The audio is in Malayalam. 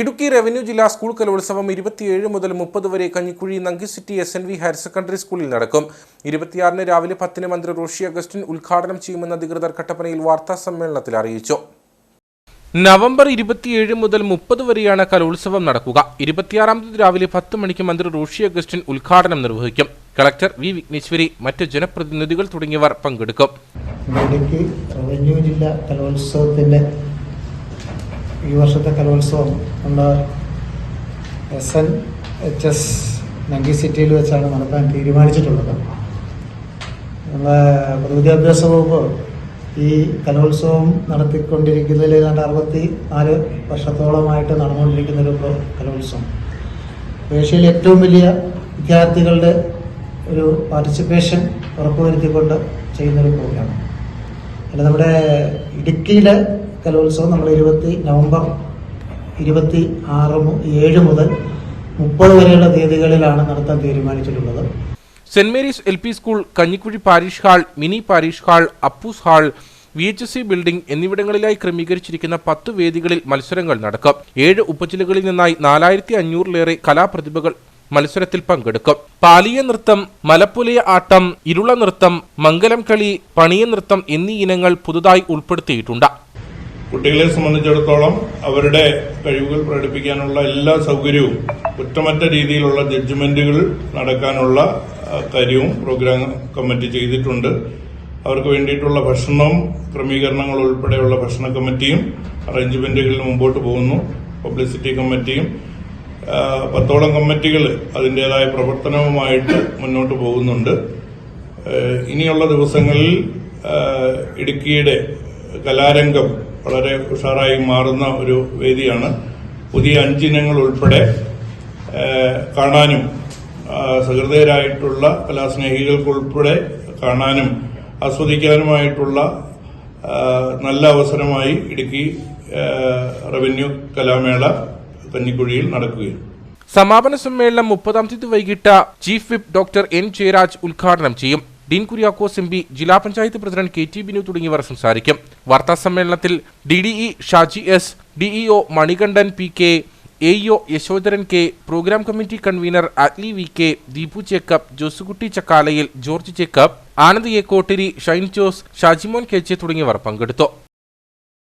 ഇടുക്കി റവന്യൂ ജില്ലാ സ്കൂൾ കലോത്സവം ഇരുപത്തിയേഴ് മുതൽ മുപ്പത് വരെ Kanjikuzhi നങ്കി city S N V higher secondary സ്കൂളിൽ നടക്കും. ഇരുപത്തിയാറിന് രാവിലെ പത്തിന് മന്ത്രി റോഷി അഗസ്റ്റിൻ ഉദ്ഘാടനം ചെയ്യുമെന്ന് അധികൃതർ കട്ടപ്പനയിൽ വാർത്താ സമ്മേളനത്തിൽ അറിയിച്ചു. നവംബർ ഇരുപത്തിയേഴ് മുതൽ മുപ്പത് വരെയാണ് കലോത്സവം നടക്കുക. ഇരുപത്തിയാറാം തീയതി രാവിലെ പത്ത് മണിക്ക് മന്ത്രി റോഷി അഗസ്റ്റിൻ ഉദ്ഘാടനം നിർവഹിക്കും. കളക്ടർ വി വിഘ്നേശ്വരി മറ്റ് ജനപ്രതിനിധികൾ തുടങ്ങിയവർ പങ്കെടുക്കും. ഇടുക്കി റവന്യൂ ജില്ലാ ഈ വർഷത്തെ കലോത്സവം നമ്മുടെ എസ് എൻ എച്ച് എസ് നങ്കി സിറ്റിയിൽ വെച്ചാണ് നടത്താൻ തീരുമാനിച്ചിട്ടുള്ളത്. നമ്മുടെ പൊതുവിദ്യാഭ്യാസ വകുപ്പ് ഈ കലോത്സവം നടത്തിക്കൊണ്ടിരിക്കുന്നതിൽ ഏതാണ്ട് അറുപത്തി നാല് വർഷത്തോളമായിട്ട് നടന്നുകൊണ്ടിരിക്കുന്ന ഒരു കലോത്സവം. ഏഷ്യയിലെ ഏറ്റവും വലിയ വിദ്യാർത്ഥികളുടെ ഒരു പാർട്ടിസിപ്പേഷൻ ഉറപ്പുവരുത്തിക്കൊണ്ട് ചെയ്യുന്നൊരു പ്രോഗ്രാം അല്ല നമ്മുടെ ഇടുക്കിയിലെ കലോത്സവം നമ്മൾ ഇരുപത്തി നവംബർ ഇരുപത്തി ആറ് ഏഴ് മുതൽ മുപ്പത് വരെയുള്ള തീയതികളിലാണ് നടത്താൻ തീരുമാനിച്ചിട്ടുള്ളത്. Saint Mary's L P school Kanjikuzhi parish hall mini parish hall Appus hall V H C building എന്നിവിടങ്ങളിലായി ക്രമീകരിച്ചിരിക്കുന്ന പത്ത് വേദികളിൽ മത്സരങ്ങൾ നടക്കും. ഏഴ് ഉപജില്ലകളിൽ നിന്നായി നാലായിരത്തി അഞ്ഞൂറിലേറെ കലാപ്രതിഭകൾ മത്സരത്തിൽ പങ്കെടുക്കും. പാലിയ നൃത്തം മലപ്പുലയ ആട്ടം ഇരുള നൃത്തം മംഗലം കളി പണിയ നൃത്തം എന്നീ ഇനങ്ങൾ പുതുതായി ഉൾപ്പെടുത്തിയിട്ടുണ്ട്. കുട്ടികളെ സംബന്ധിച്ചിടത്തോളം അവരുടെ കഴിവുകൾ പ്രകടിപ്പിക്കാനുള്ള എല്ലാ സൗകര്യവും കുറ്റമറ്റ രീതിയിലുള്ള ജഡ്ജ്മെന്റുകൾ നടക്കാനുള്ള കാര്യവും പ്രോഗ്രാം കമ്മിറ്റി ചെയ്തിട്ടുണ്ട്. അവർക്ക് വേണ്ടിയിട്ടുള്ള ഭക്ഷണവും ക്രമീകരണങ്ങൾ ഉൾപ്പെടെയുള്ള ഭക്ഷണ കമ്മിറ്റിയും അറേഞ്ച്മെന്റുകളിൽ മുമ്പോട്ട് പോകുന്നു. പബ്ലിസിറ്റി കമ്മിറ്റിയും പത്തോളം കമ്മിറ്റികൾ അതിന്റെതായ പ്രവർത്തനവുമായിട്ട് മുന്നോട്ട് പോകുന്നുണ്ട്. ഇനിയുള്ള ദിവസങ്ങളിൽ ഇടുക്കിയുടെ കലാരംഗം വളരെ ഉഷാറായി മാറുന്ന ഒരു വേദിയാണ്. പുതിയ അഞ്ചിനങ്ങൾ ഉൾപ്പെടെ കാണാനും സഹൃദയരായിട്ടുള്ള കലാസ്നേഹികൾക്കുൾപ്പെടെ കാണാനും ആസ്വദിക്കാനുമായിട്ടുള്ള നല്ല അവസരമായി ഇടുക്കി റവന്യൂ കലാമേള കഞ്ഞിക്കുഴിയിൽ നടക്കുകയും സമാപന സമ്മേളനം മുപ്പതാം തീയതി വൈകിട്ട് chief whip doctor N Jayaraj ഉദ്ഘാടനം ചെയ്യും. ഡീൻ കുര്യാക്കോസ് എം പി ജില്ലാ panchayat president K T Binu തുടങ്ങിയവർ സംസാരിക്കും. വാർത്താ സമ്മേളനത്തിൽ D D E Shaji S DEO Manikandan P K A EO Yashodharan K programme committee convener Agni V K Deepu Chekkapp Josekutty Chakkalayil George Chekkapp Anand A Kottiri Shine Jose Shajimon K J തുടങ്ങിയവർ പങ്കെടുത്തു.